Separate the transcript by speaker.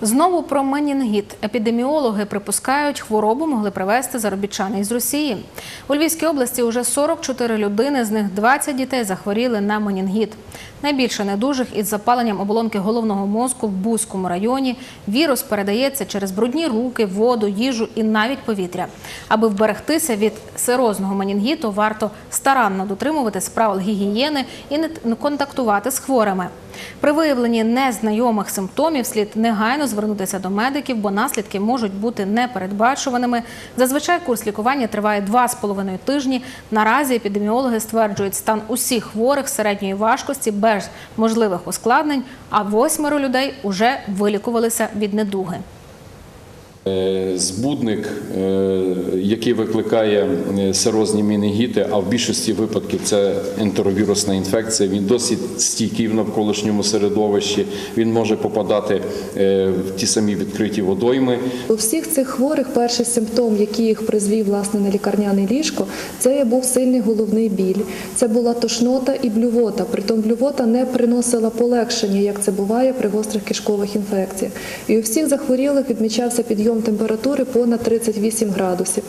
Speaker 1: Знову про менінгіт. Епідеміологи припускають, хворобу могли привезти заробітчани із Росії. У Львівській області уже 44 людини, з них 20 дітей захворіли на менінгіт. Найбільше недужих із запаленням оболонки головного мозку в Бузькому районі. Вірус передається через брудні руки, воду, їжу і навіть повітря. Аби вберегтися від серозного менінгіту, варто старанно дотримуватись правил гігієни і не контактувати з хворими. При виявленні незнайомих симптомів слід негайно звернутися до медиків, бо наслідки можуть бути непередбачуваними. Зазвичай курс лікування триває 2,5 тижні. Наразі епідеміологи стверджують стан усіх хворих середньої важкості без можливих ускладнень, а восьмеро людей уже вилікувалися від недуги.
Speaker 2: Е, Збудник, е, який викликає е, серозні менінгіти, а в більшості випадків це ентеровірусна інфекція. Він досить стійкий в навколишньому середовищі. Він може попадати в ті самі відкриті водойми.
Speaker 3: У всіх цих хворих перший симптом, який їх призвів власне на лікарняне ліжко, це був сильний головний біль. Це була тошнота і блювота. Притом блювота не приносила полегшення, як це буває при гострих кишкових інфекціях. І у всіх захворілих відмічався підйом температури понад 38 градусів.